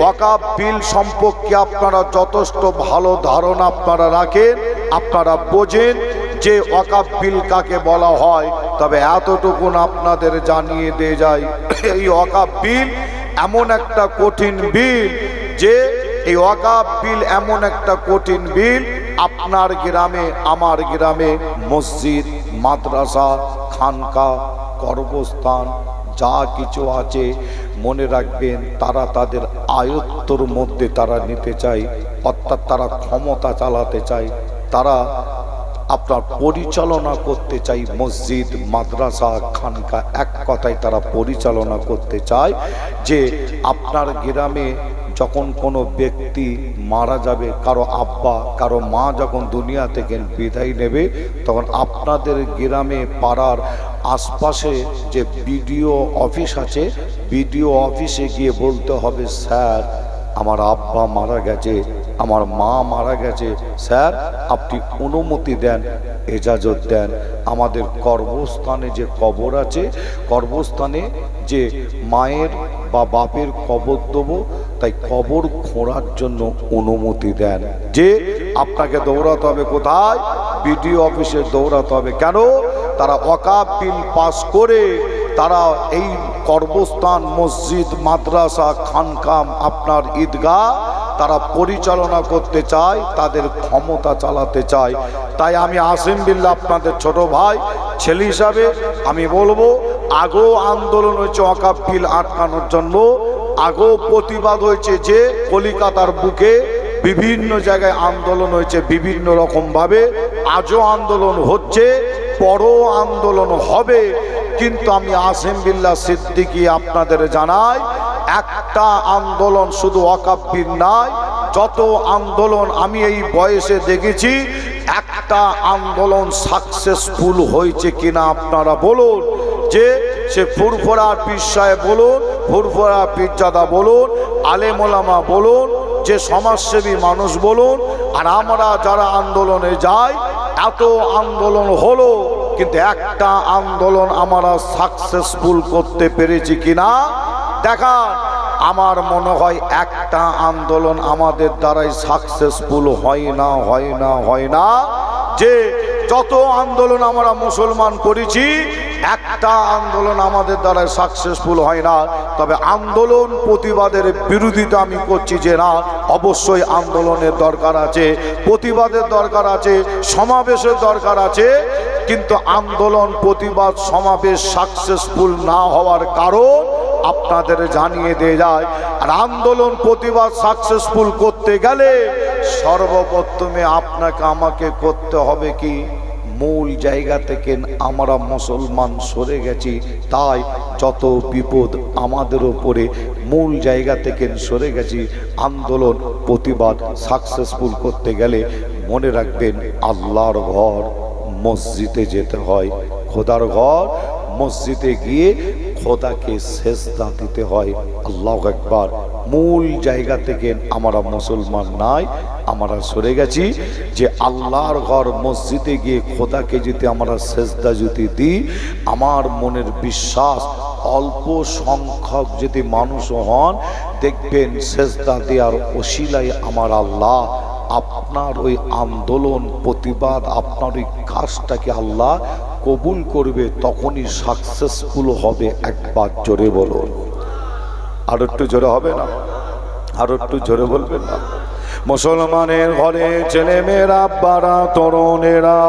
ওয়াকাব বিল সম্পর্কে আপনারা যথেষ্ট ভালো ধারণা আপনারা রাখেন, আপনারা বোঝেন যে ওয়াকাব বিল কাকে বলা হয়। তবে এতটুকুন আপনাদের জানিয়ে দিয়ে যায়, এই ওয়াকাব বিল এমন একটা কঠিন বিল যে, এই ওয়াকাব বিল এমন একটা কঠিন বিল আপনার গ্রামে, আমার গ্রামে মসজিদ, মাদ্রাসা, খানকা, কর্মস্থান যা কিছু আছে মনে রাখবেন, তারা তাদের আয়ত্তর মধ্যে তারা নিতে চায়, অর্থাৎ তারা ক্ষমতা চালাতে চায়। তারা আপনার পরিচালনা করতে চাই মসজিদ, মাদ্রাসা, খানকা, এক কথায় তারা পরিচালনা করতে চায় যে আপনার গ্রামে যখন কোনো ব্যক্তি মারা যাবে, কারও আব্বা, কারও মা যখন দুনিয়া থেকে বিদায় নেবে, তখন আপনাদের গ্রামে পাড়ার আশপাশে যে বিডিও অফিস আছে, বিডিও অফিসে গিয়ে বলতে হবে, স্যার, আমার আব্বা মারা গেছে, আমার মা মারা গেছে। স্যার, আপনি অনুমতি দেন, এজাজত দেন। আমাদের কর্মস্থানে যে কবর আছে কর্মস্থানে যে মায়ের বা বাপের কবর দেবো, তাই কবর খোঁড়ার জন্য অনুমতি দেন। যে আপনাকে দৌড়াতে হবে কোথায়? বিডিও অফিসে দৌড়াতে হবে। কেন? তারা অকাপ বিল পাস করে তারা এই কর্মস্থান, মসজিদ, মাদ্রাসা, খানকাম, আপনার ঈদগাহ তারা পরিচালনা করতে চায়, তাদের ক্ষমতা চালাতে চায়। তাই আমি আসিম বিল্লা আপনাদের ছোট ভাই, ছেলে হিসাবে আমি বলব, আগো আন্দোলন হয়েছে অকাপ বিল আটকানোর জন্য, আগো প্রতিবাদ হয়েছে যে কলিকাতার বুকে বিভিন্ন জায়গায় আন্দোলন হয়েছে বিভিন্ন রকমভাবে, আজও আন্দোলন হচ্ছে। বড় আন্দোলন হবে। কিন্তু আমি আসিম বিল্লা সিদ্দিকি আপনাদের জানাই, একটা আন্দোলন শুধু অকাব্যির নয়, যত আন্দোলন আমি এই বয়সে দেখেছি, একটা আন্দোলন সাকসেসফুল হয়েছে কিনা আপনারা বলুন, যে সে ফুরফুরা পীর সাহেব বলুন, ফুরফুরা পীরজাদা বলুন আলেমোলামা বলুন, যে সমাজসেবী মানুষ বলুন, আর আমরা যারা আন্দোলনে যাই এত আন্দোলন হলো, কিন্তু একটা আন্দোলন আমরা সাকসেসফুল করতে পেরেছি কিনা? দেখা আমার মনে হয় একটা আন্দোলন আমাদের দ্বারাই সাকসেসফুল হয় না হয় না হয় না। যে যত আন্দোলন আমরা মুসলমান করেছি একটা আন্দোলন আমাদের দ্বারা সাকসেসফুল হয় না। তবে আন্দোলন প্রতিবাদের বিরোধিতা আমি করছি যে না, অবশ্যই আন্দোলনের দরকার আছে, প্রতিবাদের দরকার আছে, সমাবেশের দরকার আছে। কিন্তু আন্দোলন, প্রতিবাদ, সমাবেশ সাকসেসফুল না হওয়ার কারণ আপনাদের জানিয়ে দিয়ে যায়। আর আন্দোলন, প্রতিবাদ সাকসেসফুল করতে গেলে সর্বপ্রথমে আপনাকে আমাকে করতে হবে কি? মূল জায়গা থেকে আমরা মুসলমান সরে গেছি। তাই যত বিপদ আমাদের ওপরে মূল জায়গা থেকে সরে গেছি, আন্দোলন, প্রতিবাদ সাকসেসফুল করতে গেলে মনে রাখবেন আল্লাহর ঘর মসজিদে যেতে হয়। খোদার ঘর মসজিদে গিয়ে খোদাকে সেজদা দিতে হয়। আল্লাহ একবার মূল জায়গা থেকে আমরা মুসলমান নাই, আমরা সরে গেছি যে আল্লাহর ঘর মসজিদে গিয়ে খোদাকে যদি আমরা সেজদা যদি দিই, আমার মনের বিশ্বাস অল্প সংখ্যক যদি মানুষ হন, দেখবেন সেজদা দেওয়ার ওসিলায় আমার আল্লাহ আপনার ওই আন্দোলন, প্রতিবাদ, আপনার ওই কাজটাকে আল্লাহ কবুল করবে, তখনই সাকসেসফুল হবে, একবার জোরে বলুন। আর একটু জোরে হবে না। আর একটু জোরে বলবেন না। মুসলমানের ঘরে ছেলে মেয়েরা বাড়া তরুণেরা,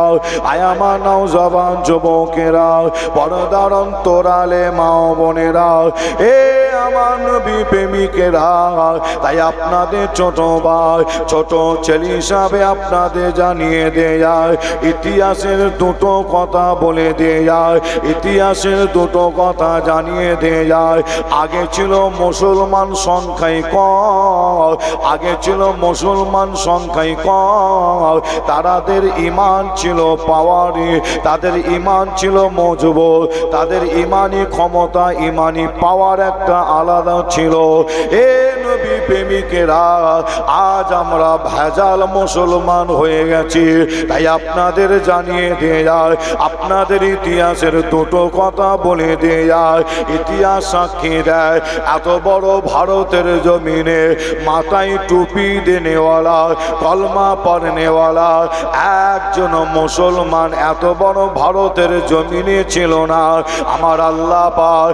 আয়ামা নাও জবান যুবকেরা, পরদার অন্তরালে মাও বোনেরা, এ আমার নবী প্রেমিকেরা, তাই আপনাদের ছোট ভাই, ছোট ছেলে হিসাবে আপনাদের জানিয়ে দেয় ইতিহাসের দুটো কথা বলে দেয় ইতিহাসের দুটো কথা জানিয়ে দেয় আগে ছিল মুসলমান সংখ্যায় কম, আগে ছিল মুসলমান সংখ্যায় কম। তাদের ইমান ছিল পাওয়ারে, তাদের ইমান ছিল মজবুত, তাদের ইমানি ক্ষমতা, ইমানি পাওয়ার একটা আলাদা ছিল। এ নবী প্রেমিকেরা, আজ আমরা ভেজাল মুসলমান হয়ে গেছি। তাই আপনাদের জানিয়ে দিয়ে যায়, আপনাদের ইতিহাসের দুটো কথা বলে দিয়ে যায়। ইতিহাস সাক্ষী দেয়, এত বড় ভারতের জমিনে মাথায় টুপি দেনেওয়ালা, কলমা পরনেওয়ালা, একজন মুসলমান এত বড় ভারতের জমিনে ছিল না। আমার আল্লাহ পাক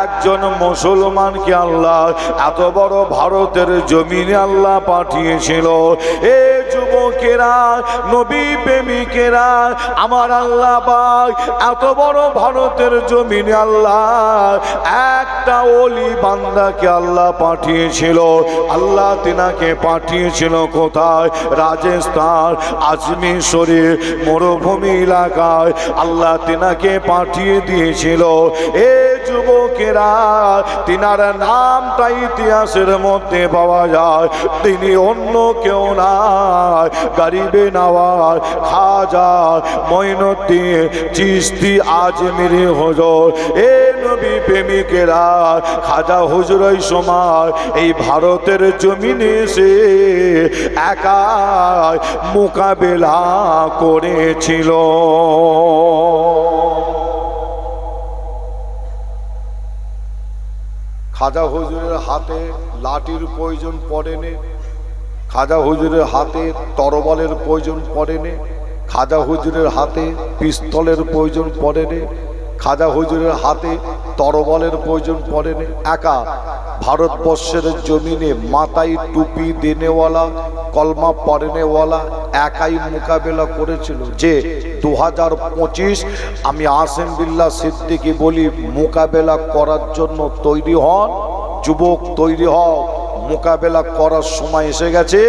একজন মুসলমানকে আল্লাহ? এত বড় ভারতের জমিনে আল্লাহ পাঠিয়েছিল। এ যুবকেরা, নবী প্রেমিকেরা, আমার আল্লাহ পাক, এত বড় ভারতের জমিনে আল্লাহ একটা অলি বান্দাকে আল্লাহ পাঠিয়েছিল। আল্লাহ তিনাকে পাঠিয়েছিল কোথায়? রাজস্থান আজমির শরীর মরুভূমি এলাকায়। আল্লাহ তিনাকে পাঠিয়ে দিয়েছিল। এ যুবকেরা, তিনার নামটা ইতিহাসের মধ্যে পাওয়া যায়। তিনি অন্য কেউ না গরিবে নওয়াজ, খাজা মঈনুদ্দিন চিস্তি আজমিরি হজর। এ নবী প্রেমিকেরা, খাজা হুজুর ওই সময় এই ভারতের জমিনে এসে একা মোকাবেলা করেছিল। খাজা হুজুরের হাতে লাঠির প্রয়োজন পড়েনি খাজা হুজুরের হাতে তরবালের প্রয়োজন পড়েনি খাজা হুজুরের হাতে পিস্তলের প্রয়োজন পড়ে পড়েনি খাজা হুজুরের হাতে তরবালের প্রয়োজন পড়েনি একা ভারতবর্ষের জমিনে মাথায় টুপি দেনেওয়ালা, কলমা পড়েনেওয়ালা একাই মোকাবেলা করেছিল যে দু হাজার পঁচিশ আমি আসেম বিল্লা সিদ্দিকি বলি মোকাবেলা করার জন্য তৈরি হন, যুবক তৈরি হও, মোকাবেলা করার সময় এসে গেছে,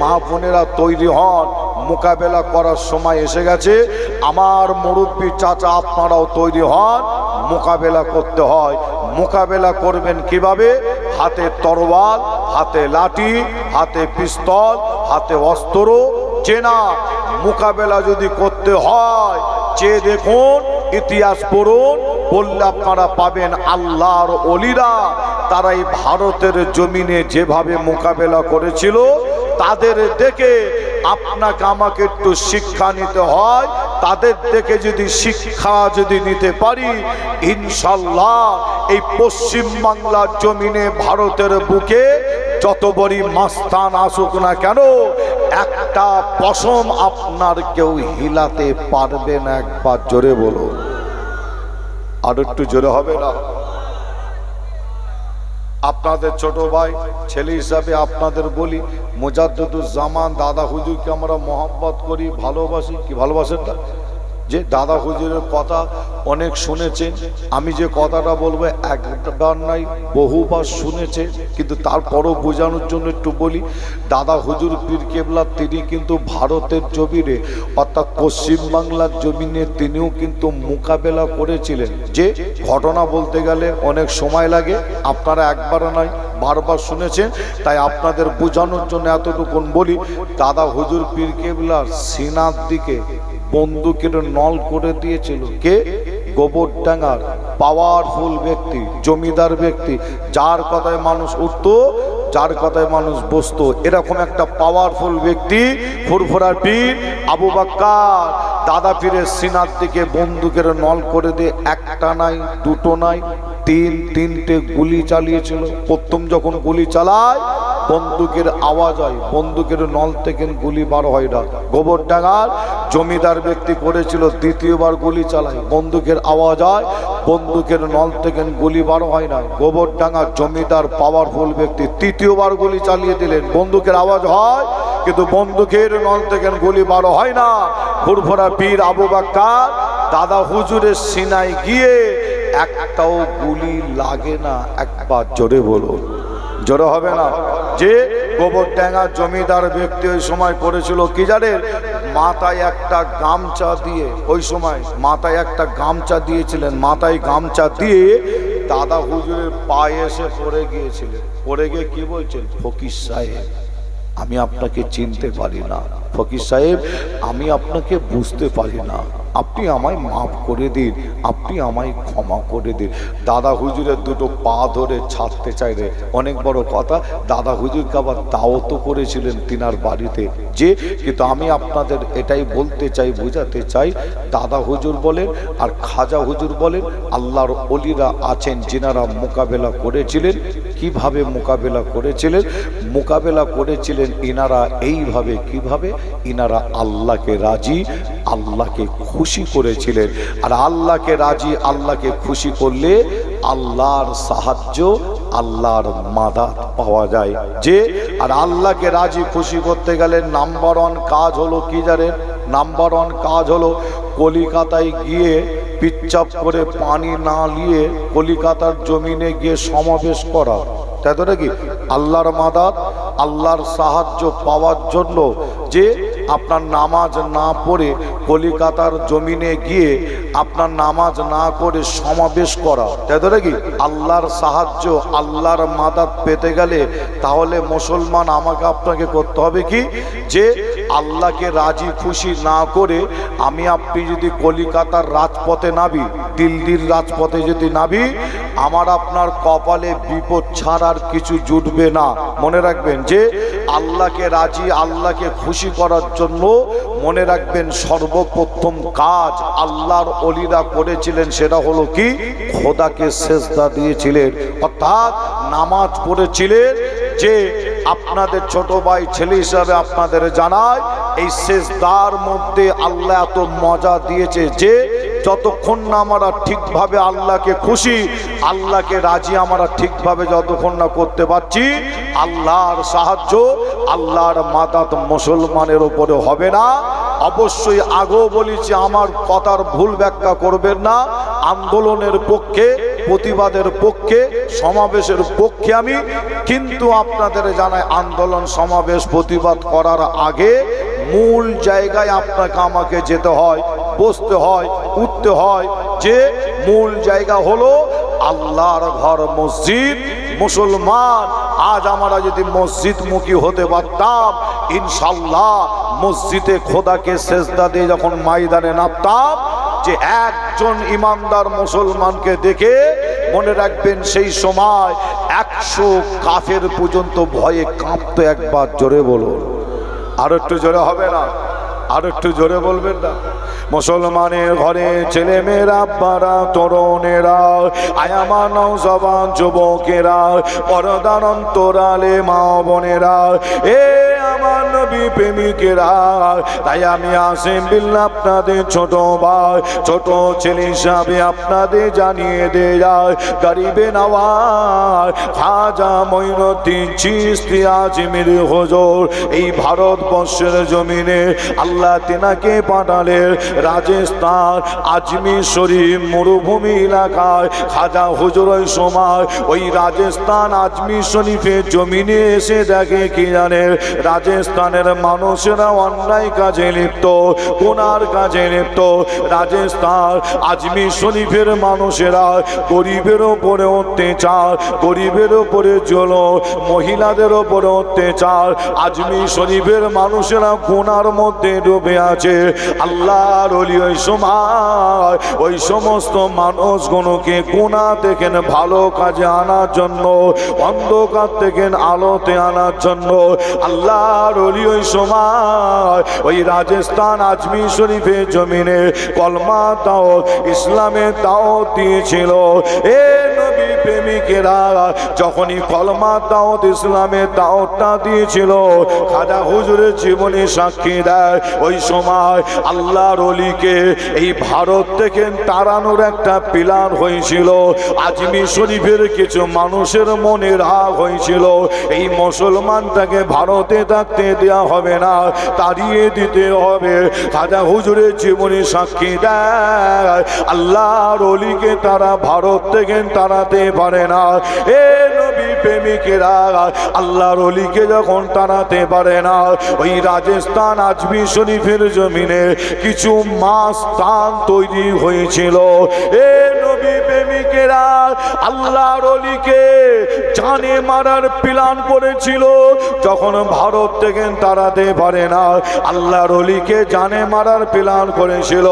মা বোনেরা তৈরি হন, মোকাবেলা করার সময় এসে গেছে, আমার মুরব্বী চাচা আপনারাও তৈরি হন, মোকাবেলা করতে হয়, মোকাবেলা করবেন কীভাবে? হাতে তরোয়াল, হাতে লাঠি, হাতে পিস্তল, হাতে অস্ত্র। চেনা মোকাবেলা যদি করতে হয় চেয়ে দেখুন, ইতিহাস পড়ুন, বললে আপনারা পাবেন আল্লাহর অলিরা। তারা এই ভারতের জমিনে যেভাবে মোকাবেলা করেছিল, তাদের দেখে আপনাকে, আমাকে একটু শিক্ষা নিতে হয়। তাদের থেকে যদি শিক্ষা যদি নিতে পারি, ইনশাল্লাহ এই পশ্চিম বাংলার জমিনে ভারতের বুকে যত বড়ই মাস্তান আসুক না কেন, একটা পশম আপনার কেউ হিলাতে পারবে না, একবার জোরে বলুন। আর একটু জোরে হবে না? আপনাদের ছোট ভাই, ছেলে হিসাবে আপনাদের বলি জামান দাদা হুজুরকে আমরা মহাব্বত করি, ভালোবাসি। কি ভালোবাসেন না যে দাদা হুজুরের কথা অনেক শুনেছেন আমি যে কথাটা বলব একবার নাই, বহুবার শুনেছে, কিন্তু তারপরও বোঝানোর জন্য একটু বলি, দাদা হুজুর পীর কেবলা, তিনি কিন্তু ভারতের জমিনে, অর্থাৎ পশ্চিমবাংলার জমিনে তিনিও কিন্তু মোকাবেলা করেছিলেন। যে ঘটনা বলতে গেলে অনেক সময় লাগে, আপনারা একবার নয়, বারবার শুনেছেন, তাই আপনাদের বোঝানোর জন্য এতটুকুন বলি, দাদা হুজুর পীর কেবলার সিনার দিকে বন্দুকের নল করে দিয়েছিল। কে? গোবর গোবরডাঙ্গার পাওয়ারফুল ব্যক্তি, জমিদার ব্যক্তি, যার কথায় মানুষ উঠতো, যার কথায় মানুষ বসতো। এরকম একটা পাওয়ারফুল ব্যক্তি ফুরফুরার পীর আবু বাক্কার। দাদা পীরের সিনার দিকে বন্দুকের নল করে দিয়ে একটা নাই, দুটো নাই, তিন, তিনটে গুলি চালিয়েছিল। প্রথম যখন গুলি চালায় বন্দুকের আওয়াজ হয়, বন্দুকের নল থেকে গুলি বার হয় না। গোবরডাঙ্গার জমিদার ব্যক্তি করেছিল, দ্বিতীয়বার গুলি চালায়। বন্দুকের আওয়াজ হয়, বন্দুকের নল থেকে গুলি বার হয় না। গোবরডাঙ্গার জমিদার পাওয়ারফুল ব্যক্তি তৃতীয়বার গুলি চালিয়ে দিলেন। বন্দুকের আওয়াজ হয়, কিন্তু বন্দুকের নল থেকে গুলি বার হয় না। ফুরফুরা পীর আবু বাক্কার, দাদা হুজুরের সিনাই গিয়ে একটাও গুলি লাগে না। একবার জোরে বলুন। জোরে হবে না। যে গোবর গোবরডাঙ্গা জমিদার ব্যক্তি ওই সময় করেছিল কি জানেন? মাথায় একটা গামছা দিয়ে, ওই সময় মাথায় একটা গামছা দিয়েছিলেন। মাথায় গামছা দিয়ে দাদা হুজুরের পায়ে এসে পড়ে গিয়েছিলেন। পড়ে গিয়ে কি বলছেন? ফকির সাহেব, আমি আপনাকে চিনতে পারি না। ফকির সাহেব, আমি আপনাকে বুঝতে পারি না। আপনি আমায় মাফ করে দিন, আপনি আমায় ক্ষমা করে দিন। দাদা হুজুরের দুটো পা ধরে ছাড়তে চাইলে অনেক বড় কথা, দাদা হুজুরকে আবার দাওয়াত করেছিলেন তিনার বাড়িতে। যে, কিন্তু আমি আপনাদের এটাই বলতে চাই, বোঝাতে চাই, দাদা হুজুর বলেন আর খাজা হুজুর বলেন, আল্লাহর অলিরা আছেন, যিনারা মোকাবেলা করেছিলেন কীভাবে মোকাবেলা করেছিলেন মোকাবেলা করেছিলেন ইনারা এইভাবে কীভাবে? ইনারা আল্লাহকে রাজি, আল্লাহকে খুশি করেছিলেন। আর আল্লাহকে রাজি, আল্লাহকে খুশি করলে আল্লাহর সাহায্য, আল্লাহর মাদাত পাওয়া যায়। যে, আর আল্লাহকে রাজি, খুশি করতে গেলে নাম্বার ওয়ান কাজ হলো কি জানেন? নাম্বার ওয়ান কাজ হলো কলিকাতায় গিয়ে পিচ্চাপ করে পানি না নিয়ে কলিকাতার জমিনে গিয়ে সমাবেশ করা। তাই তো নাকি? আল্লাহর মাদাত, আল্লাহর সাহায্য পাওয়ার জন্য যে আপনার নামাজ না পড়ে কলিকাতার জমিনে গিয়ে আপনার নামাজ না করে সমাবেশ করা। তাই তো নাকি? আল্লাহর সাহায্য, আল্লাহর মাদাত পেতে গেলে তাহলে মুসলমান আমাকে আপনাকে করতে হবে কি? যে আল্লাহকে রাজি খুশি না করে আমি আপনি যদি কলিকাতার রাজপথে নাবি দিল্লির রাজপথে যদি নাবি আমার আপনার কপালে বিপদ ছাড়ার কিছু জুটবে না। মনে রাখবেন যে, আল্লাহকে রাজি, আল্লাহকে খুশি করার জন্য মনে রাখবেন, সর্বপ্রথম কাজ আল্লাহর অলিরা করেছিলেন সেটা হলো কি? খোদাকে সেজদা দিয়েছিলেন। অর্থাৎ নামাজ পড়েছিলেন যে আপনাদের ছোট ভাই, ছেলে হিসাবে আপনাদের জানায় এই সেজদার মধ্যে আল্লাহ এত মজা দিয়েছে যে যতক্ষণ না আমরা ঠিকভাবে আল্লাহকে খুশি, আল্লাহকে রাজি আমরা ঠিকভাবে যতক্ষণ না করতে পারছি, আল্লাহর সাহায্য আল্লাহর মাদাত মুসলমানের উপরে হবে না। অবশ্যই আগেও বলেছি, আমার কথার ভুল ব্যাখ্যা করবেন না। আন্দোলনের পক্ষে, প্রতিবাদের পক্ষে, সমাবেশের পক্ষে আমি। কিন্তু আপনাদের জানায় আন্দোলন, সমাবেশ, প্রতিবাদ করার আগে মূল জায়গায় আপনাকে আমাকে যেতে হয়, বসতে হয়, উঠতে হয়। যে মূল জায়গা হলো আল্লাহর ঘর মসজিদ, মুসলমান আজ আমরা যদি মসজিদ মুখী হতে পারতাম ইনশাল্লাহ মসজিদে খোদাকে সেজদা দিয়ে যখন ময়দানে নামতাম, যে একজন ইমানদার মুসলমানকে দেখে মনে রাখবেন সেই সময় একশো কাফের পর্যন্ত ভয়ে কাঁপতো একবার, জোরে বলুন। আর একটু জোরে হবে না? আর একটু জোরে বলবেন না। মুসলমানের ঘরে ছেলে মেয়েরা আব্বারা, তরুণেরা আয়ামা নৌজবান যুবকেরা পরদার অন্তরালে মা বোনেরা, এ আমার নবী প্রেমিকেরা। তাই আমি আসেন বিল্লা আপনাদের ছোট ভাই, ছোট ছেলে হিসাবে আপনাদের জানিয়ে দে যায় গরিবে নওয়াজ খাজা মঈনুদ্দিন চিস্তি আজমির হজর, এই ভারতবর্ষের জমিনে আল্লাহ তেনাকে পাঠালেন রাজস্থান আজমির শরীফ মরুভূমি এলাকায়। খাজা হুজুর ওই সময় ওই রাজস্থান আজমির শরীফের জমিনে এসে দেখে কি জানে রাজস্থানের মানুষেরা অন্যায় কাজে লিপ্ত কোনার কাজে লিপ্ত, রাজস্থান, আজমি শরীফের মানুষেরা গরিবের ওপরে অত্যাচার, গরিবের ওপরে জল মহিলাদের ওপরে অত্যাচার, আজমি শরীফের মানুষেরা কোনার মধ্যে ডুবে আছে। আল্লাহর অলি ওই সময়, ওই সমস্ত মানুষগুলোকে কোনা থেকে ভালো কাজে আনার জন্য, অন্ধকার থেকে আলোতে আনার জন্য। আল্লাহর অলি ওই সময়, ওই রাজস্থান আজমির শরীফের জমিনে কলমা তাও ইসলামের তাও দিয়েছিল। এ নবী প্রেমিকেরা, যখনই কলমা দাওয়াত ইসলামের দাওয়াতটা দিয়েছিল, খাজা হুজুরের জীবনে সাক্ষী দেয়। ওই সময় আল্লাহর অলিকে এই ভারত থেকে তাড়ানোর একটা পিলার হয়েছিল। আজমির শরীফের কিছু মানুষের মনে রাগ হয়েছিল। এই মুসলমানটাকে ভারতে থাকতে দেওয়া হবে না, তাড়িয়ে দিতে হবে। খাজা হুজুরের জীবনে সাক্ষী দেয়, আল্লাহর অলিকে তারা ভারত থেকে তাড়াতে পারে না। এ নবী প্রেমিকেরা, আল্লাহর অলিকে যখন তাড়াতে পারে না, ওই রাজস্থান আজমি শরীফের জমিনে কিছু মাস স্থান তৈরি হয়েছিল। এ বোনেরা আল্লাহর অলিকে জানে মারার প্ল্যান করেছিল। যখন ভারত থেকে তাড়াতে পারে না, আল্লাহর অলিকে জানে মারার প্ল্যান করেছিল।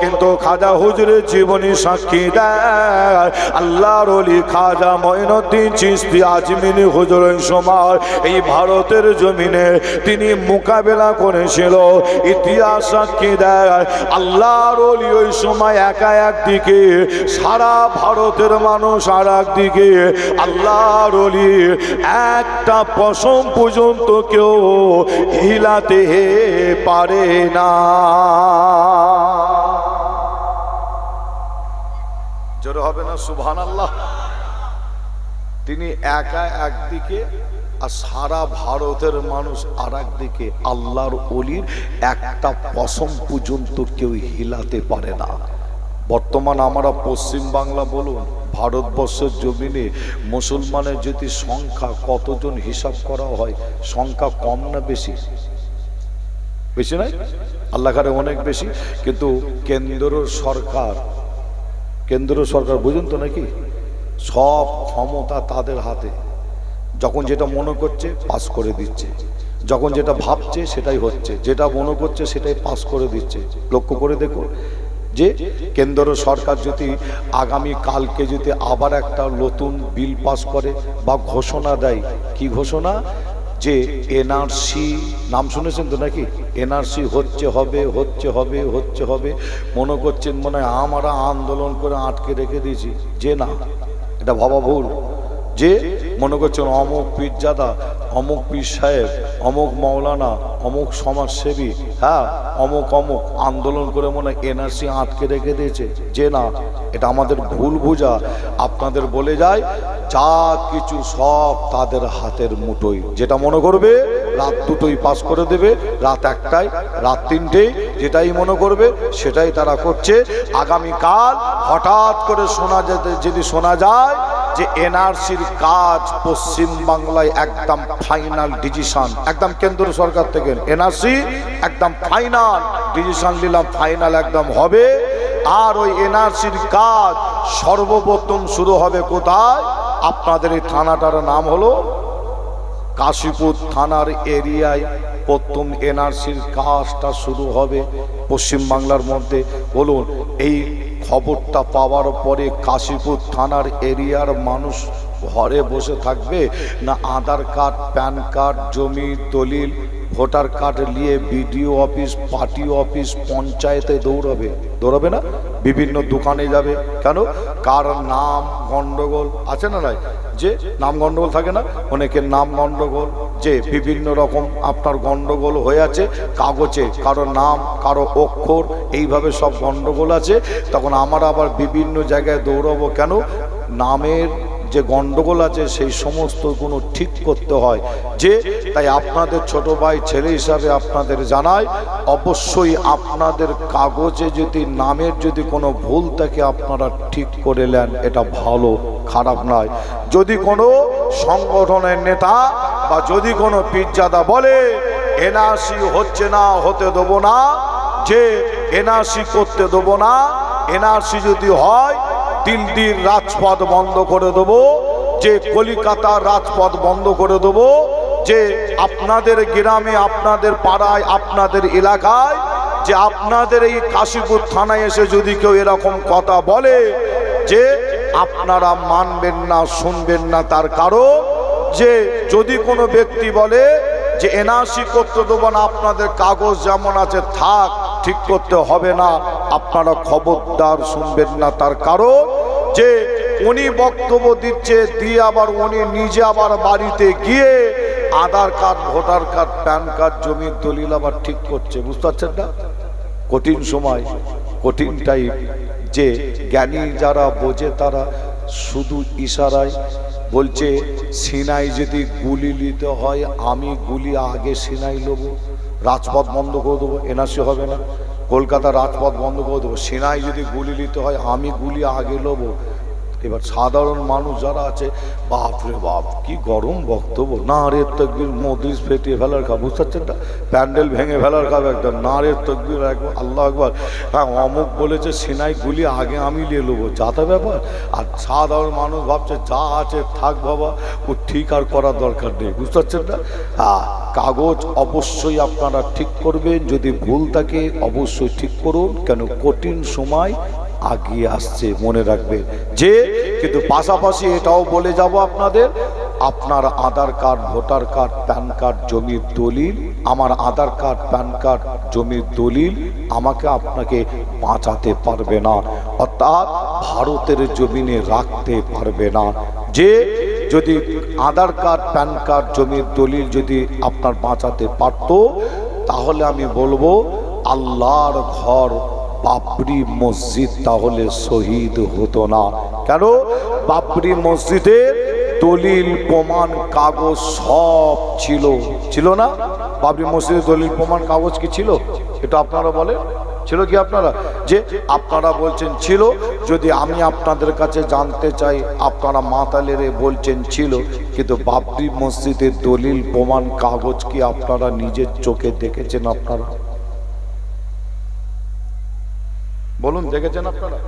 কিন্তু খাজা হুজুরের জীবনী সাক্ষী দেয়, আল্লাহর অলি খাজা মঈনুদ্দিন চিস্তি আজমিনী হুজুরের সময় এই ভারতের জমিনে তিনি মোকাবেলা করেছিল। ইতিহাস সাক্ষী দেয়, আল্লাহর অলি ওই সময় একা একদিকে সারা ভারতের মানুষ আর একদিকে আল্লাহর একটা পশম পর্যন্ত কেউ হিলাতে পারে না। জোরে হবে না সুবহান আল্লাহ তিনি একা একদিকে আর সারা ভারতের মানুষ আর একদিকে আল্লাহর অলির একটা পশম পর্যন্ত কেউ হিলাতে পারে না। বর্তমান আমরা পশ্চিম বাংলা বলুন ভারতবর্ষের জমিনে মুসলমানের যদি সংখ্যা কতজন হিসাব করা হয়, সংখ্যা কম না বেশি? বেশি নাই আল্লাহ ঘরে অনেক বেশি। কিন্তু কেন্দ্র সরকার কেন্দ্র সরকার বুঝুন তো নাকি? সব ক্ষমতা তাদের হাতে। যখন যেটা মনে করছে, পাস করে দিচ্ছে। যখন যেটা ভাবছে, সেটাই হচ্ছে। যেটা মনে করছে, সেটাই পাস করে দিচ্ছে। লক্ষ্য করে দেখো যে কেন্দ্র সরকার যদি আগামী কালকে যদি আবার একটা নতুন বিল পাস করে বা ঘোষণা দেয়, কি ঘোষণা? যে এনআরসি, নাম শুনেছেন তো নাকি? এনআরসি হচ্ছে হবে হচ্ছে হবে হচ্ছে হবে। মনে করছেন মনে হয় আমরা আন্দোলন করে আটকে রেখে দিয়েছি। যে না, এটা ভাবা ভুল। যে মনে করছেন অমুক পীরজাদা, অমুক পীর সাহেব, অমুক মৌলানা অমুক সমাজসেবী হ্যাঁ অমুক অমুক আন্দোলন করে মনে এনআরসি আটকে রেখে দিয়েছে। যে না, এটা আমাদের ভুল বোঝা। আপনাদের বলে যায়, যা কিছু সব তাদের হাতের মুঠোই। যেটা মনে করবে, রাত দুটোই পাস করে দেবে, রাত একটাই, রাত তিনটেই যেটাই মনে করবে, সেটাই তারা করছে। আগামীকাল হঠাৎ করে শোনা যেতে, যদি শোনা যায় যে এনআরসির কাজ পশ্চিম বাংলায় একদম ফাইনাল ডিসিশন, একদম কেন্দ্র সরকার থেকে। এনআরসি, একদম ফাইনাল ডিসিশন নিলাম, ফাইনাল একদম হবে। আর ওই এনআরসির কাজ সর্বপ্রথম শুরু হবে কোথায়? আপনাদের এই থানাটার নাম হলো কাশীপুর থানার এরিয়ায় প্রথম এনআরসির কাজটা শুরু হবে পশ্চিম বাংলার মধ্যে। বলুন, এই খবরটা পাওয়ার পরে কাশীপুর থানার এরিয়ার মানুষ ঘরে বসে থাকবে। না আধার কার্ড, প্যান কার্ড, জমি, দলিল, ভোটার কার্ড নিয়ে বিডিও অফিস, পার্টি অফিস, পঞ্চায়েতে দৌড়াবে। দৌড়াবে না? বিভিন্ন দোকানে যাবে। কেন? কার নাম গন্ডগোল আছে না নাই? যে নাম গন্ডগোল থাকে না, অনেকের নাম গন্ডগোল। যে বিভিন্ন রকম আপনার গন্ডগোল হয়ে আছে কাগজে, কারও নাম, কারও অক্ষর, এইভাবে সব গন্ডগোল আছে, তখন আমরা আবার বিভিন্ন জায়গায় দৌড়াবো কেন? নামের যে গন্ডগোল আছে, সেই সমস্তগুলো ঠিক করতে হয়। যে, তাই আপনাদের ছোট ভাই, ছেলে হিসাবে আপনাদের জানাই, অবশ্যই আপনাদের কাগজে যদি, নামের যদি কোনো ভুল থাকে, আপনারা ঠিক করে নেন, এটা ভালো, খারাপ নয়। যদি কোনো সংগঠনের নেতা বা যদি কোনো পীরজাদা বলে এনআরসি হচ্ছে না, হতে দেবো না, যে এনআরসি করতে দেবো না এনআরসি যদি হয় দিল্লির রাজপথ বন্ধ করে দেবো, যে কলিকাতার রাজপথ বন্ধ করে দেবো, যে আপনাদের গ্রামে, আপনাদের পাড়ায়, আপনাদের এলাকায়, যে আপনাদের এই কাশীপুর থানায় এসে যদি কেউ এরকম কথা বলে, যে আপনারা মানবেন না, শুনবেন না তার কারণ যে যদি কোনো ব্যক্তি বলে যে এনআরসি করতে দেবো না, আপনাদের কাগজ যেমন আছে, থাক, ঠিক করতে হবে না, আপনারা খবরদার শুনবেন না। তার কারণ যে উনি বক্তব্য দিচ্ছে, দিয়ে আবার উনি নিজে আবার বাড়িতে গিয়ে Aadhaar card, voter card, PAN card, জমির দলিল আবার ঠিক করছে। বুঝতে পারছেন না? কঠিন সময়, কঠিন টাইপ যে জ্ঞানী যারা বোঝে তারা শুধু ইশারায় বলছে, সিনাই যদি গুলি নিতে হয়, আমি গুলি আগে সিনাই নেব। রাজপথ বন্ধ করে দেবো, এনআরসি হবে না। কলকাতা রাজপথ বন্ধ করে দেবো। সিনাই যদি গুলি নিতে হয়, আমি গুলি আগে নেব। এবার সাধারণ মানুষ যারা আছে বাপ রে বাপ, কি গরম বক্তব্য। না রে তকবির মদিস ফেটিয়ে ফেলার খা বুঝতে পারছেন না? প্যান্ডেল ভেঙে ফেলার খাবে একদম। না রে তকবির একবার, আল্লাহ একবার হ্যাঁ অমুক বলেছে, সিনাই গুলি আগে আমি নিয়ে নেব। যাতা ব্যাপার। আর সাধারণ মানুষ ভাবছে, যা আছে থাক বাবা, ও ঠিক আর করার দরকার নেই, বুঝতে পারছেন না? কাগজ অবশ্যই আপনারা ঠিক করবেন, যদি ভুল থাকে অবশ্যই ঠিক করুন, কেন কঠিন সময় আগিয়ে আসছে, মনে রাখবে। যে, কিন্তু পাশাপাশি এটাও বলে যাব আপনাদের, আপনার Aadhaar card, voter card, PAN card, জমির দলিল, আমার আধার কার্ড, প্যান কার্ড, জমির দলিল আমাকে আপনাকে বাঁচাতে পারবে না, অর্থাৎ ভারতের জমিনে রাখতে পারবে না। যে, যদি আধার কার্ড, প্যান কার্ড, জমির দলিল যদি আপনার বাঁচাতে পারতো, তাহলে আমি বলব, আল্লাহর ঘর বাবরি মসজিদ তাহলে শহীদ হতো না। কেন? বাবরি মসজিদের দলিল, প্রমাণ, কাগজ সব ছিল। ছিল না? বাবরি মসজিদের দলিল, প্রমাণ, কাগজ কি ছিল? এটা আপনারা বলেন। ছিল কি আপনারা? যে আপনারা বলছেন ছিল, যদি আমি আপনাদের কাছে জানতে চাই, আপনারা মাতালেরে বলছেন ছিল, কিন্তু বাবরি মসজিদের দলিল, প্রমাণ, কাগজ কি আপনারা নিজের চোখে দেখেছেন আপনারা? বলুন, দেখেছেন আপনারা?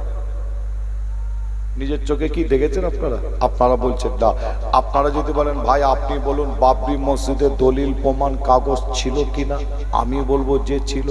নিজের চোখে কি দেখেছেন আপনারা? আপনারা বলছেন, না। আপনারা যদি বলেন, ভাই, আপনি বলুন, বাবরি মসজিদের দলিল, প্রমাণ, কাগজ ছিল কি না আমি বলব যে ছিল।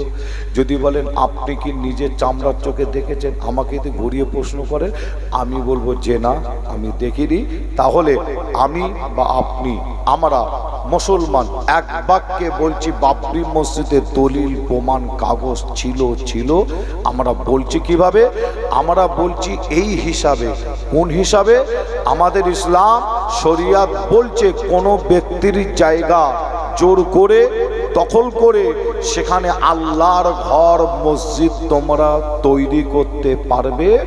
যদি বলেন, আপনি কি নিজের চামড়ার চোখে দেখেছেন? আমাকে যদি ঘুরিয়ে প্রশ্ন করে? আমি বলব যে না, আমি দেখিনি। তাহলে আমি বা আপনি, আমরা মুসলমান, এক বাক্যে বলছি, বাবরি মসজিদের দলিল, প্রমাণ, কাগজ ছিল ছিল। আমরা বলছি কীভাবে? আমরা বলছি এই হিসাবে। কোন হিসাবে? আমাদের ইসলাম, শরিয়াত বলছে, কোনো ব্যক্তির জায়গা জোর করে, দখল করে, সেখানে আল্লাহর ঘর, মসজিদ তোমরা তৈরি করতে পারবে?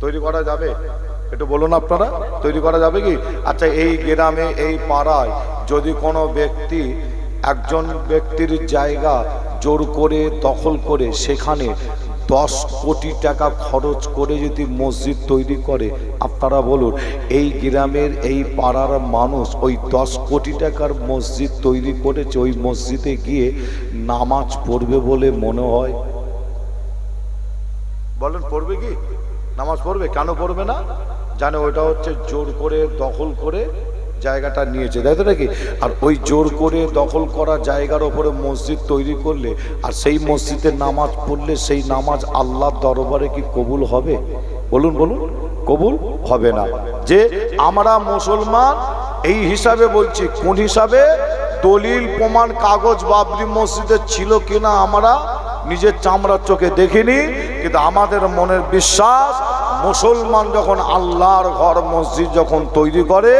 তৈরি করা যাবে? একটু বলুন আপনারা, তৈরি করা যাবে কি? আচ্ছা এই গ্রামে, এই পাড়ায় যদি কোনো ব্যক্তি, একজন ব্যক্তির জায়গা জোর করে দখল করে, সেখানে দশ কোটি টাকা খরচ করে যদি মসজিদ তৈরি করে, আপনারা বলুন, এই গ্রামের, এই পাড়ার মানুষ ওই দশ কোটি টাকার মসজিদ তৈরি করেছে, ওই মসজিদে গিয়ে নামাজ পড়বে বলে মনে হয়? বলেন, পড়বে কি? নামাজ পড়বে? কেন পড়বে না? জানে ওইটা হচ্ছে জোর করে দখল করে জায়গাটা নিয়েছে, তাই তো নাকি? আর ওই জোর করে দখল করা জায়গার ওপরে মসজিদ তৈরি করলে, আর সেই মসজিদে নামাজ পড়লে সেই নামাজ আল্লাহর দরবারে কি কবুল হবে? বলুন বলুন, কবুল হবে না। যে আমরা মুসলমান, এই হিসাবে বলছি, কোন হিসাবে? দলিল, প্রমাণ, কাগজ, বাবরি মসজিদে ছিল কিনা আমরা নিজের চামড়ার চোখে দেখিনি, কিন্তু আমাদের মনের বিশ্বাস মুসলমান যখন আল্লাহর ঘর মসজিদ যখন তৈরি করে,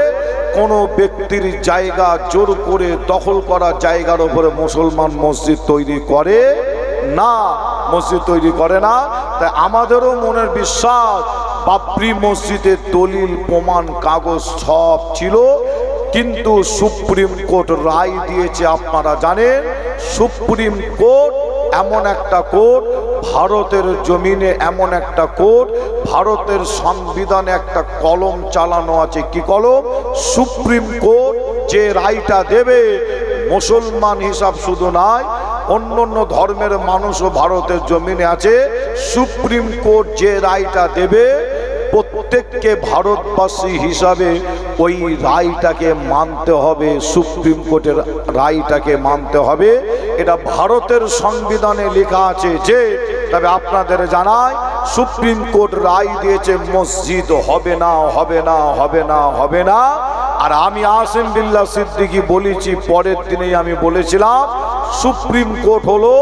কোনো ব্যক্তির জায়গা জোর করে দখল করা জায়গার উপরে মুসলমান মসজিদ তৈরি করে না, মসজিদ তৈরি করে না। তাই আমাদেরও মনের বিশ্বাস, বাবরি মসজিদের দলিল, প্রমাণ, কাগজ সব ছিল। কিন্তু সুপ্রিম কোর্ট রায় দিয়েছে, আপনারা জানেন, সুপ্রিম কোর্ট এমন একটা কোর্ট ভারতের জমিনে এমন একটা কোর্ট ভারতের সংবিধানে একটা কলম চালানো আছে। কি কলম? সুপ্রিম কোর্ট যে রায়টা দেবে, মুসলমান হিসাব শুধু নয় অন্য অন্য ধর্মের মানুষও ভারতের জমিনে আছে। সুপ্রিম কোর্ট যে রায়টা দেবে প্রত্যেককে ভারতবাসী হিসাবে ওই রায়টাকে মানতে হবে, সুপ্রিম কোর্টের রায়টাকে মানতে হবে। এটা ভারতের সংবিধানে লেখা আছে যে, তবে আপনাদের জানায় সুপ্রিম কোর্ট রায় দিয়েছে, মসজিদ হবে না হবে না হবে না হবে না। আর আমি আসিম বিল্লাহ সিদ্দিকি বলেছি, পরের দিনেই আমি বলেছিলাম, সুপ্রিম কোর্ট হলো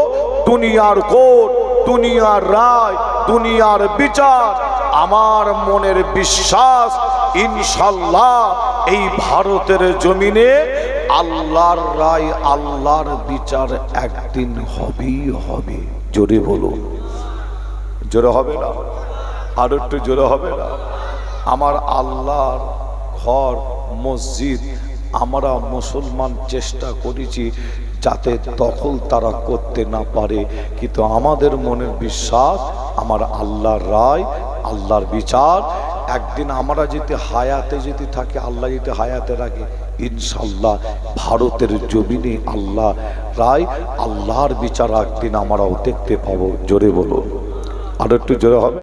দুনিয়ার কোর্ট, দুনিয়ার রায়, দুনিয়ার বিচার। আমার মনের বিশ্বাস, ইনশাল্লাহ এই ভারতের জমিনে আল্লাহর রায়, আল্লাহর বিচার একদিন হবেই হবে। জোরে বলুন। জোরে হবে না? আর একটু জোরে হবে না? আমার আল্লাহর ঘর, মসজিদ, আমরা মুসলমান চেষ্টা করেছি যাতে দখল তারা করতে না পারে। কিন্তু আমাদের মনের বিশ্বাস, আমার আল্লাহর রায় আল্লাহর বিচার। একদিন আমরা যদি হায়াতে যদি থাকি, আল্লাহ যদি হায়াতে রাখে ইনশাল্লাহ ভারতের জমিনে আল্লাহ রায়, আল্লাহর বিচার একদিন আমরাও দেখতে পাবো। জোরে বলো আর একটু জোরে হবে।